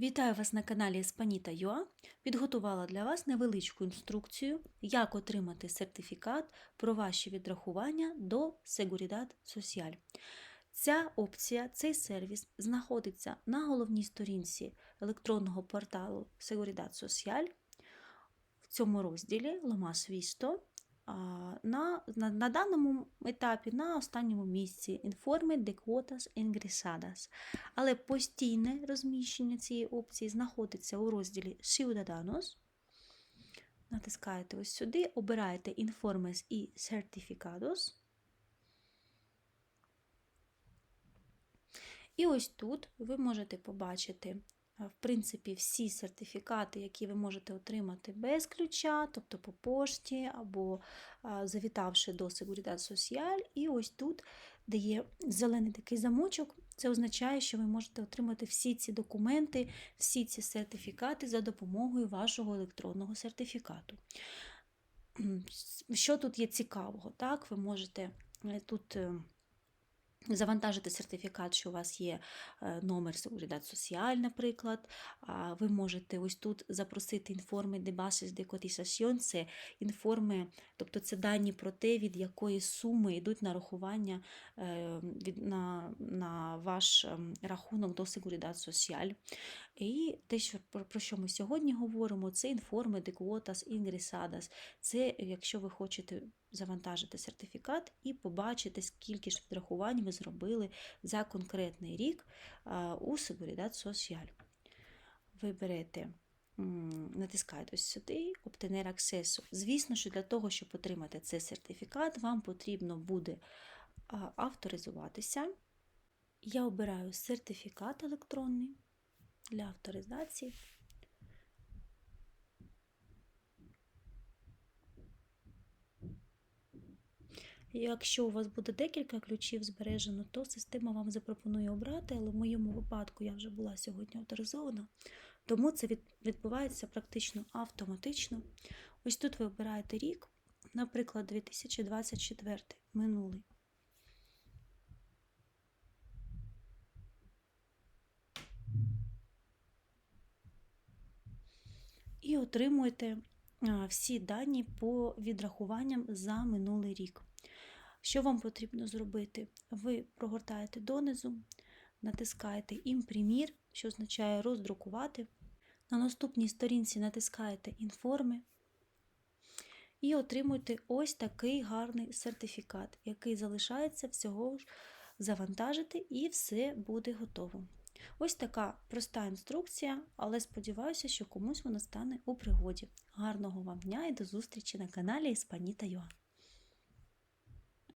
Вітаю вас на каналі Юа. Підготувала для вас невеличку інструкцію, як отримати сертифікат про ваші відрахування до Seguridad Social. Ця опція, цей сервіс знаходиться на головній сторінці електронного порталу Seguridad Social в цьому розділі Visto. А, На, на, на даному етапі на останньому місці Informe de Quotas Ingresadas. Але постійне розміщення цієї опції знаходиться у розділі Ciudadanos. Натискаєте ось сюди, обираєте Informes і Certificados. І ось тут ви можете побачити, в принципі, всі сертифікати, які ви можете отримати без ключа, тобто по пошті або завітавши до Seguridad Social. І ось тут, де є зелений такий замочок, це означає, що ви можете отримати всі ці документи, всі ці сертифікати за допомогою вашого електронного сертифікату. Що тут є цікавого? Так, ви можете е, тут. Завантажити сертифікат, що у вас є е, номер Seguridad Social, наприклад. Ви можете ось тут запросити інформи de bases de cotización, це інформи, тобто це дані про те, від якої суми йдуть нарахування е, на, на ваш ем, рахунок до Seguridad Social. І те, що, про, що ми сьогодні говоримо, це інформи de quotas ingresadas. Це якщо ви хочете завантажити сертифікат і побачити, скільки ж відрахувань ви зробили за конкретний рік у Seguridad Social. Ви берете, натискаєте сюди, Obtener Access. Звісно, що для того, щоб отримати цей сертифікат, вам потрібно буде авторизуватися. Я обираю сертифікат електронний для авторизації. Якщо у вас буде декілька ключів збережено, то система вам запропонує обрати, але в моєму випадку я вже була сьогодні авторизована, тому це відбувається практично автоматично. Ось тут ви обираєте рік, наприклад, 2024 минулий. І отримуєте всі дані по відрахуванням за минулий рік. Що вам потрібно зробити? Ви прогортаєте донизу, натискаєте імпримір, що означає роздрукувати. На наступній сторінці натискаєте інформи і отримуєте ось такий гарний сертифікат, який залишається всього ж завантажити, і все буде готово. Ось така проста інструкція, але сподіваюся, що комусь вона стане у пригоді. Гарного вам дня і до зустрічі на каналі Іспаніта Юа.